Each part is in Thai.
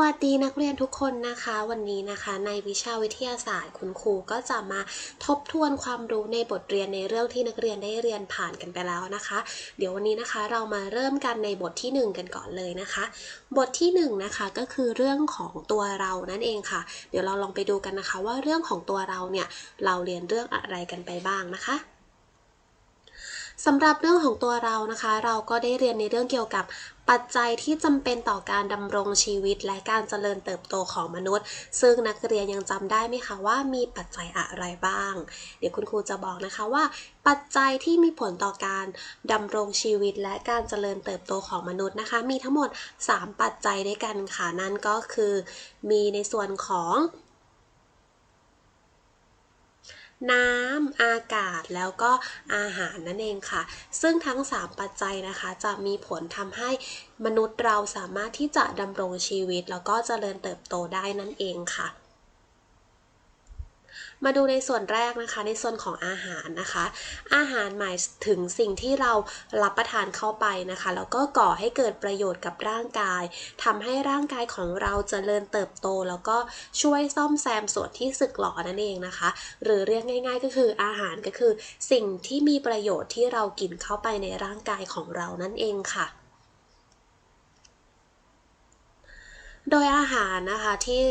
วัสดีนักเรียนทุกคนนะคะ วันนี้นะคะในวิชาวิทยาศาสตร์คุณครูก็จะมาทบทวนความรู้ในบทเรียนในเรื่องที่นักเรียนได้เรียนผ่านกันไปแล้วนะคะ เดี๋ยววันนี้นะคะเรามาเริ่มกันในบทที่ 1 กันก่อนเลยนะคะ บทที่1นะคะก็คือเรื่องของตัวเรานั่นเองค่ะ เดี๋ยวเราลองไปดูกันนะคะ ว่าเรื่องของตัวเราเนี่ยเราเรียนเรื่องอะไรกันไปบ้างนะคะ สำหรับเรื่องของตัวเรานะคะ เราก็ได้เรียนในเรื่องเกี่ยวกับปัจจัยที่จำเป็นต่อการดำรงชีวิตและการเจริญเติบโตของมนุษย์ ซึ่งนักเรียนยังจำได้ไหมคะว่ามีปัจจัยอะไรบ้าง เดี๋ยวคุณครูจะบอกนะคะว่า ปัจจัยที่มีผลต่อการดำรงชีวิตและการเจริญเติบโตของมนุษย์นะคะ มีทั้งหมด 3 ปัจจัยด้วยกันค่ะนั่นก็คือ มีในส่วนของ น้ำ อากาศ แล้วก็อาหารนั่นเองค่ะ ซึ่งทั้ง 3 ปัจจัยนะคะ จะมีผลทำให้มนุษย์เราสามารถที่จะดำรงชีวิต แล้วก็เจริญเติบโตได้นั่นเองค่ะ มาดูในส่วนแรกนะคะในส่วนของอาหารนะคะ อาหารหมายถึงสิ่งที่เรารับประทานเข้าไปนะคะ แล้วก็ก่อให้เกิดประโยชน์กับร่างกายทำให้ร่างกายของเราจเจริญเติบโต แล้วก็ช่วยซ่อมแซมส่วนที่สึกหรอนั่นเองนะคะ หรือเรียกง่าย ๆ ก็คืออาหารก็คือ สิ่งที่มีประโยชน์ที่เรากินเข้าไปในร่างกายของเรานั่นเองค่ะ โดยอาหารนะคะที่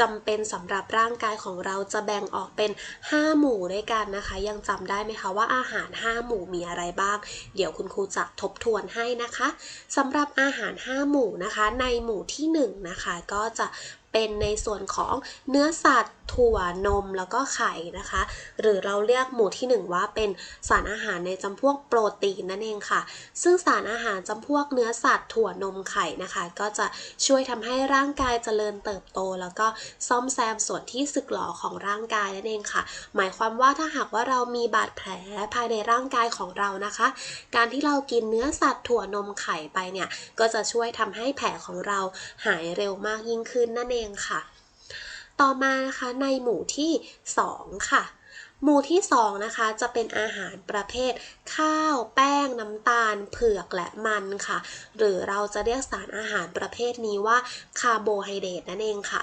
จำเป็นสำหรับร่างกายของเราจะแบ่งออกเป็น 5 หมู่ด้วยกันนะคะ ยังจำได้ไหมคะว่าอาหาร 5 หมู่มีอะไรบ้าง เดี๋ยวคุณครูจะทบทวนให้นะคะสำหรับอาหาร 5 หมู่นะคะ ในหมู่ที่1นะคะก็จะ เป็นในส่วนของเนื้อสัตว์ ถั่วนมแล้วก็ไข่นะคะ หรือเราเรียกหมู่ที่ 1 ว่าเป็นสารอาหารในจำพวกโปรตีนนั่นเองค่ะ ซึ่งสารอาหารจำพวกเนื้อสัตว์ ถั่วนมไข่นะคะ ก็จะช่วยทำให้ร่างกายเจริญเติบโต แล้วก็ซ่อมแซมส่วนที่สึกหรอของร่างกายนั่นเองค่ะ หมายความว่าถ้าหากว่าเรามีบาดแผลภายในร่างกายของเรานะคะ การที่เรากินเนื้อสัตว์ถั่วนมไข่ไปเนี่ยก็จะช่วยทำให้แผลของเราหายเร็วมากยิ่งขึ้นนั่นเององค่ะ ต่อมานะคะในหมู่ที่ 2 ค่ะ หมู่ที่2นะคะจะเป็นอาหารประเภท ข้าวแป้งน้ำตาล เผือกและมันค่ะ หรือเราจะเรียกสารอาหารประเภทนี้ว่าคาร์โบไฮเดรตนั่นเองค่ะ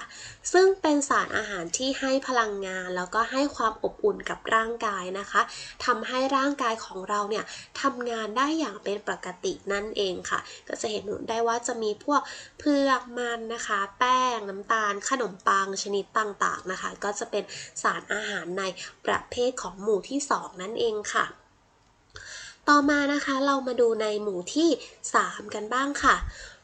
ซึ่งเป็นสารอาหารที่ให้พลังงาน แล้วก็ให้ความอบอุ่นกับร่างกายนะคะทำให้ร่างกายของเราเนี่ยทำงานได้อย่างเป็นปกตินั่นเองค่ะ ก็จะเห็นได้ว่าจะมีพวกเผือกมันนะคะ แป้งน้ำตาล ขนมปังชนิดต่างๆนะคะ ก็จะเป็นสารอาหารในประเภทของหมู่ที่ 2 นั่นเองค่ะ ต่อมานะคะเรามาดูในหมู่ที่ 3 กันบ้างค่ะ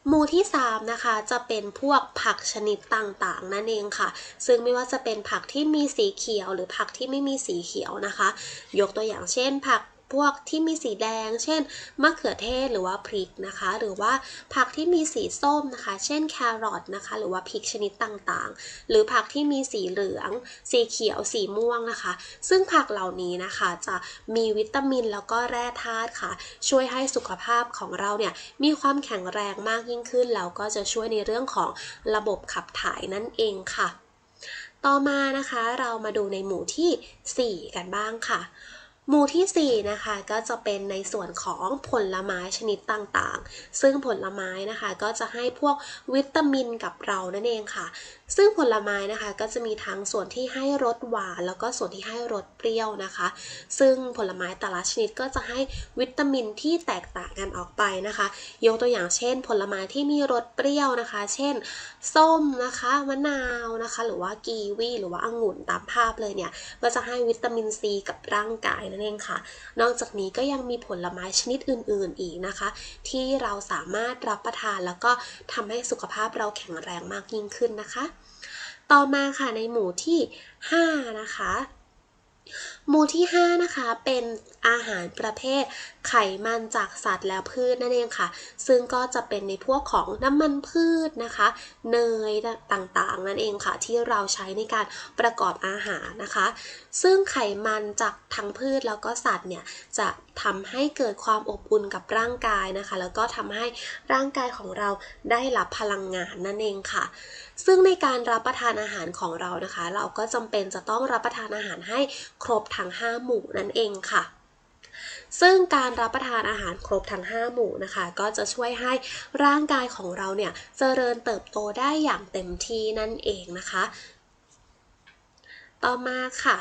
หมู่ที่ 3 นะคะ จะเป็นพวกผักชนิดต่างๆ นั่นเองค่ะ ซึ่งไม่ว่าจะเป็นผักที่มีสีเขียวหรือผักที่ไม่มีสีเขียวนะคะ ยกตัวอย่างเช่น ผัก พวกที่มีสีแดง เช่น มะเขือเทศหรือว่าพริกนะคะ หรือว่าผักที่มีสีส้มนะคะ เช่นแครอทนะคะ หรือว่าพริกชนิดต่างๆ หรือผักที่มีสีเหลือง สีเขียว สีม่วงนะคะ ซึ่งผักเหล่านี้นะคะจะมีวิตามินแล้วก็แร่ธาตุค่ะ ช่วยให้สุขภาพของเราเนี่ยมีความแข็งแรงมากยิ่งขึ้น แล้วก็จะช่วยในเรื่องของระบบขับถ่ายนั่นเองค่ะ ต่อมานะคะเรามาดูในหมู่ที่ 4 กันบ้างค่ะ หมู่ที่ 4 นะคะ ก็จะเป็นในส่วนของผลไม้ชนิดต่างๆ ซึ่งผลไม้นะคะก็จะให้พวกวิตามินกับเรานั่นเองค่ะ ซึ่งผลไม้นะคะก็จะมีทั้งส่วนที่ให้รสหวาน แล้วก็ส่วนที่ให้รสเปรี้ยวนะคะ ซึ่งผลไม้แต่ละชนิดก็จะให้วิตามินที่แตกต่างกันออกไปนะคะ ยกตัวอย่างเช่น ผลไม้ที่มีรสเปรี้ยวนะคะ เช่น ส้มนะคะมะนาวนะคะ หรือว่ากีวีหรือว่าองุ่นตามภาพเลยเนี่ยก็จะให้วิตามินซีกับร่างกายนะนเองค่ะ นอกจากนี้ก็ยังมีผลไม้ชนิดอื่น ๆ อีกนะคะ ที่เราสามารถรับประทานแล้วก็ทำให้สุขภาพเราแข็งแรงมากยิ่งขึ้นนะคะ ต่อมาค่ะในหมู่ที่ 5 นะคะ หมู่ที่ 5 นะคะ เป็นอาหารประเภทไขมันจากสัตว์และพืชนั่นเองค่ะ ซึ่งก็จะเป็นในพวกของน้ำมันพืชนะคะ เนยต่างๆ นั่นเองค่ะ ที่เราใช้ในการประกอบอาหารนะคะ ซึ่งไขมันจากทั้งพืชแล้วก็สัตว์เนี่ยจะ ทำให้เกิดความอบอุ่นกับร่างกายนะคะ แล้วก็ทำให้ร่างกายของเราได้รับพลังงานนั่นเองค่ะ ซึ่งในการรับประทานอาหารของเรานะคะ เราก็จำเป็นจะต้องรับประทานอาหารให้ครบทั้ง5หมู่นั่นเองค่ะซึ่งการรับประทานอาหารครบทั้ง 5 หมู่นะคะ ก็จะช่วยให้ร่างกายของเราเนี่ยเจริญเติบโตได้อย่างเต็มที่นั่นเองนะคะ ต่อมาค่ะ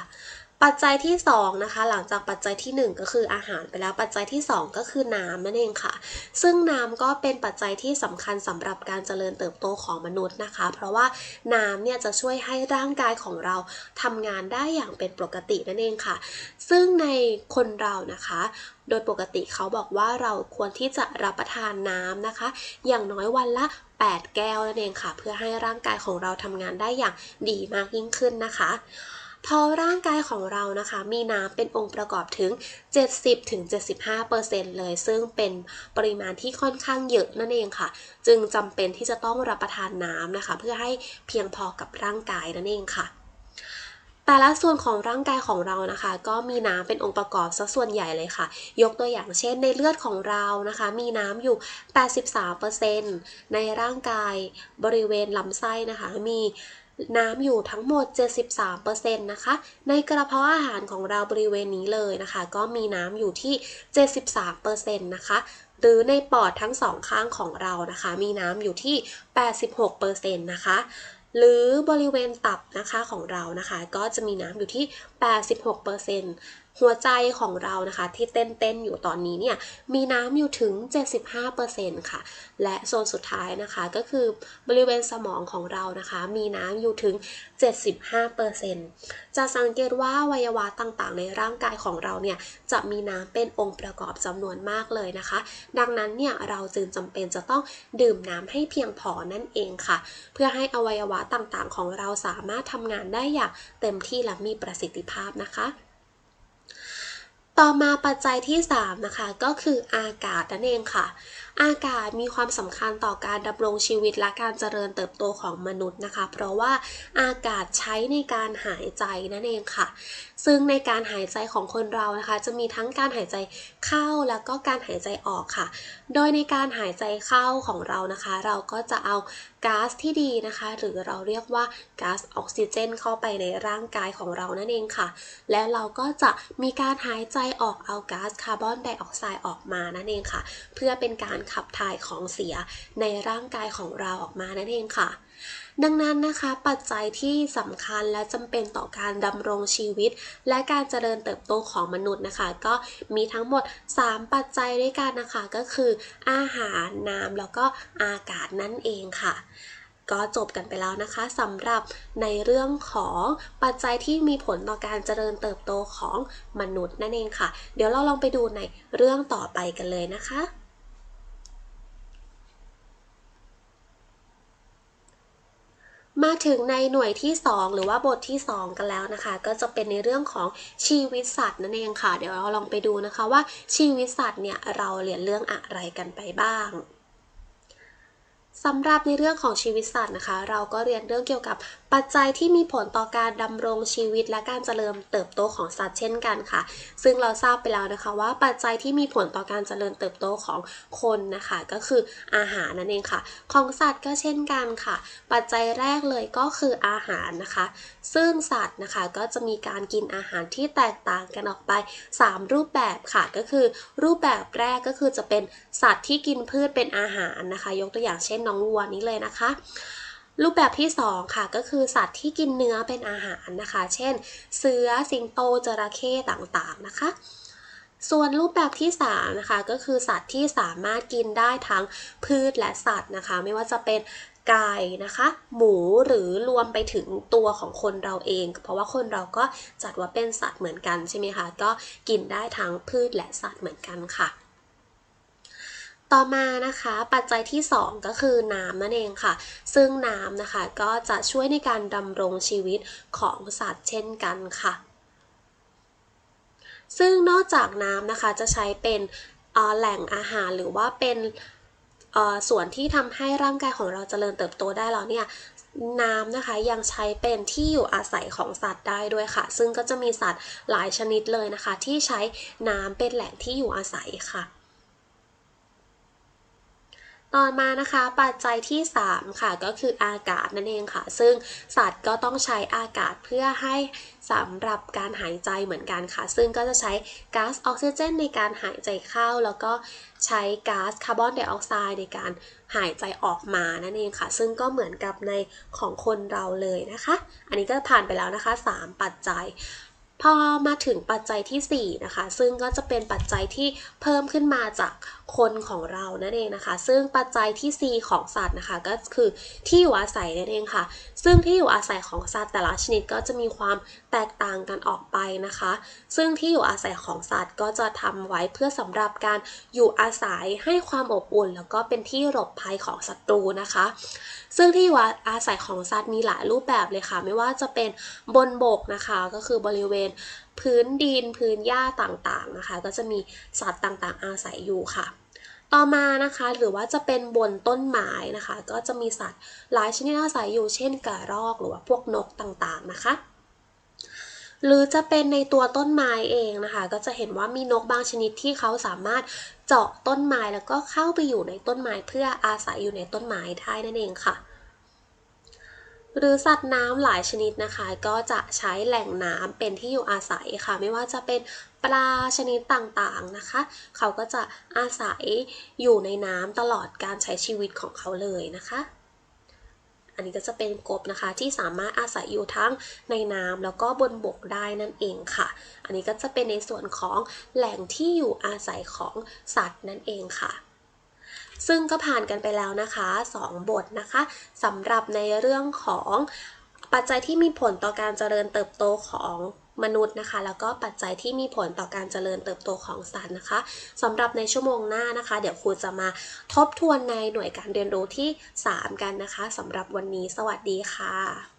ปัจจัยที่2นะคะหลังจากปัจจัยที่ 1 ก็คืออาหารไปแล้วปัจจัยที่ 2 ก็คือน้ำนั่นเองค่ะ ซึ่งน้ำก็เป็นปัจจัยที่สำคัญสำหรับการเจริญเติบโตของมนุษย์นะคะ เพราะว่าน้ำเนี่ยจะช่วยให้ร่างกายของเราทำงานได้อย่างเป็นปกตินั่นเองค่ะ ซึ่งในคนเรานะคะ โดยปกติเขาบอกว่าเราควรที่จะรับประทานน้ำนะคะ อย่างน้อยวันละ 8 แก้วนั่นเองค่ะ เพื่อให้ร่างกายของเราทำงานได้อย่างดีมากยิ่งขึ้นนะคะ พอร่างกายของเรานะคะมีน้ำเป็นองค์ประกอบถึง 70-75%เลย ซึ่งเป็นปริมาณที่ค่อนข้างเยอะนั่นเองค่ะ จึงจำเป็นที่จะต้องรับประทานน้ำนะคะ เพื่อให้เพียงพอกับร่างกายนั่นเองค่ะแต่ละส่วนของร่างกายของเรานะคะ ก็มีน้ำเป็นองค์ประกอบซะส่วนใหญ่เลยค่ะ ยกตัวอย่างเช่น ในเลือดของเรานะคะ มีน้ำอยู่ 83%ในร่างกายบริเวณลำไส้นะคะ มี น้ำอยู่ทั้งหมด 73%นะคะ ในกระเพาะอาหารของเราบริเวณนี้เลยนะคะ ก็มีน้ำอยู่ที่ 73%นะคะ หรือในปอดทั้งสองข้างของเรานะคะ มีน้ำอยู่ที่ 86%นะคะ หรือบริเวณตับนะคะของเรานะคะ ก็จะมีน้ำอยู่ที่ 86% หัวใจของเรานะคะที่เต้นเต้นอยู่ตอนนี้เนี่ยมีน้ำอยู่ถึง 75%ค่ะ และโซนสุดท้ายนะคะก็คือบริเวณสมองของเรานะคะ มีน้ำอยู่ถึง 75%จะสังเกตว่าวัยวะต่างๆ ในร่างกายของเราเนี่ยจะมีน้ำเป็นองค์ประกอบจำนวนมากเลยนะคะ ดังนั้นเนี่ยเราจึงจำเป็นจะต้องดื่มน้ำให้เพียงพอนั่นเองค่ะ เพื่อให้อวัยวะต่างๆ ของเราสามารถทำงานได้อย่างเต็มที่และมีประสิทธิภาพนะคะ ต่อมาปัจจัยที่ 3 นะคะก็คืออากาศนั่นเองค่ะ อากาศมีความสำคัญต่อการดำรงชีวิตและการเจริญเติบโตของมนุษย์นะคะ เพราะว่าอากาศใช้ในการหายใจนั่นเองค่ะ ซึ่งในการหายใจของคนเรานะคะ จะมีทั้งการหายใจเข้าแล้วก็การหายใจออกค่ะ โดยในการหายใจเข้าของเรานะคะ เราก็จะเอาก๊าซที่ดีนะคะ หรือเราเรียกว่าก๊าซออกซิเจน เข้าไปในร่างกายของเรานั่นเองค่ะ และเราก็จะมีการหายใจออกเอาก๊าซคาร์บอนไดออกไซด์ออกมานั่นเองค่ะ เพื่อเป็นการขับถ่ายของเสียในร่างกายของเราออกมานั่นเองค่ะดังนั้นนะคะปัจจัยที่สำคัญและจำเป็นต่อการดำรงชีวิต และการเจริญเติบโตของมนุษย์นะคะ ก็มีทั้งหมด 3 ปัจจัยด้วยกันนะคะ ก็คืออาหารน้ำแล้วก็อากาศนั่นเองค่ะ ก็จบกันไปแล้วนะคะสำหรับในเรื่องของปัจจัยที่มีผลต่อการเจริญเติบโตของมนุษย์นั่นเองค่ะ เดี๋ยวเราลองไปดูในเรื่องต่อไปกันเลยนะคะมาถึงในหน่วยที่ 2 หรือว่าบทที่ 2 กันแล้วนะคะ ก็จะเป็นในเรื่องของชีวิตสัตว์นั่นเองค่ะ เดี๋ยวเราลองไปดูนะคะว่าชีวิตสัตว์เนี่ยเราเรียนเรื่องอะไรกันไปบ้าง สำหรับในเรื่องของชีวิตสัตว์นะคะ เราก็เรียนเรื่องเกี่ยวกับปัจจัยที่มีผลต่อการดำรงชีวิตและการเจริญเติบโตของสัตว์เช่นกันค่ะ ซึ่งเราทราบไปแล้วนะคะว่าปัจจัยที่มีผลต่อการเจริญเติบโตของคนนะคะ ก็คืออาหารนั่นเองค่ะ ของสัตว์ก็เช่นกันค่ะ ปัจจัยแรกเลยก็คืออาหารนะคะ ซึ่งสัตว์นะคะก็จะมีการกินอาหารที่แตกต่างกันออกไป 3 รูปแบบค่ะก็คือ รูปแบบแรกก็คือจะเป็นสัตว์ที่กินพืชเป็นอาหารนะคะ ยกตัวอย่างเช่นน้องวัวนี้เลยนะคะ รูปแบบที่ 2 ค่ะก็คือสัตว์ที่กินเนื้อเป็นอาหารนะคะ เช่น เสือสิงโตจระเข้ต่างๆนะคะ ส่วนรูปแบบที่3นะคะก็คือสัตว์ที่สามารถกินได้ทั้งพืชและสัตว์นะคะ ไม่ว่าจะเป็นไก่นะคะ หมูหรือรวมไปถึงตัวของคนเราเอง เพราะว่าคนเราก็จัดว่าเป็นสัตว์เหมือนกันใช่ไหมคะ ก็กินได้ทั้งพืชและสัตว์เหมือนกันค่ะ ต่อมานะคะปัจจัยที่ 2 ก็คือน้ำนั่นเองค่ะ ซึ่งน้ำนะคะก็จะช่วยในการดำรงชีวิตของสัตว์เช่นกันค่ะ ซึ่งนอกจากน้ำนะคะจะใช้เป็นแหล่งอาหารหรือว่าเป็นส่วนที่ทำให้ร่างกายของเราจเจริญเติบโตได้แล้วเนี่ยน้ำนะคะยังใช้เป็นที่อยู่อาศัยของสัตว์ได้ด้วยค่ะ ซึ่งก็จะมีสัตว์หลายชนิดเลยนะคะ ที่ใช้น้ำเป็นแหล่งที่อยู่อาศัยค่ะ ต่ต่อมานะคะปัจจัยที่ 3 ค่ะก็คืออากาศนั่นเองค่ะ ซึ่งสัตว์ก็ต้องใช้อากาศเพื่อให้สำหรับการหายใจเหมือนกันค่ะ ซึ่งก็จะใช้ก๊าซออกซิเจนในการหายใจเข้า แล้วก็ใช้ก๊าซคาร์บอนไดออกไซด์ในการหายใจออกมานั่นเองค่ะ ซึ่งก็เหมือนกับในของคนเราเลยนะคะ อันนี้ก็ผ่านไปแล้วนะคะ 3 ปัจจัย พอมาถึงปัจจัยทีสี่ 4 นะคะ ซึ่งก็จะเป็นปัจจัยที่เพิ่มขึ้นมาจากคนของเรานั่นเองนะคะ ซึ่งปัจจัยที่ 4 ของสัตว์นะคะ ก็คือที่อยู่อาศัยนั่นเองค่ะ ซึ่งที่อยู่อาศัยของสัตว์แต่ละชนิดก็จะมีความแตกต่างกันออกไปนะคะ ซึ่งที่อยู่อาศัยของสัตว์ก็จะทำไว้เพื่อสำหรับการอยู่อาศัยให้ความอบอุ่น แล้วก็เป็นที่หลบภัยของศัตรูนะคะ ซึ่งที่อยู่อาศัยของสัตว์มีหลายรูปแบบเลยค่ะ ไม่ว่าจะเป็นบนบกนะคะ ก็คือบริเวณพื้นดินพื้นหญ้าต่างๆนะคะ ก็จะมีสัตว์ต่างๆ อาศัยอยู่ค่ะ ต่อมานะคะหรือว่าจะเป็นบนต้นไม้นะคะ ก็จะมีสัตว์หลายชนิดอาศัยอยู่เช่นกระรอกหรือว่าพวกนกต่างๆนะคะหรือจะเป็นในตัวต้นไม้เองนะคะ ก็จะเห็นว่ามีนกบางชนิดที่เขาสามารถเจาะต้นไม้แล้วก็เข้าไปอยู่ในต้นไม้เพื่ออาศัยอยู่ในต้นไม้ได้นั่นเองค่ะ หรือสัตว์น้ำหลายชนิดนะคะ ก็จะใช้แหล่งน้ำเป็นที่อยู่อาศัยค่ะ ไม่ว่าจะเป็นปลาชนิดต่างๆนะคะ เขาก็จะอาศัยอยู่ในน้ำตลอดการใช้ชีวิตของเขาเลยนะคะ อันนี้ก็จะเป็นกบนะคะที่สามารถอาศัยอยู่ทั้งในน้ำแล้วก็บนบกได้นั่นเองค่ะ อันนี้ก็จะเป็นในส่วนของแหล่งที่อยู่อาศัยของสัตว์นั่นเองค่ะ ซึ่งก็ผ่านกันไปแล้วนะคะ 2 บทนะคะสำหรับในเรื่องของปัจจัยที่มีผลต่อการเจริญเติบโตของมนุษย์นะคะ แล้วก็ปัจจัยที่มีผลต่อการเจริญเติบโตของสัตว์นะคะสำหรับในชั่วโมงหน้านะคะ เดี๋ยวครูจะมาทบทวนในหน่วยการเรียนรู้ที่ 3 กันนะคะสำหรับวันนี้สวัสดีค่ะ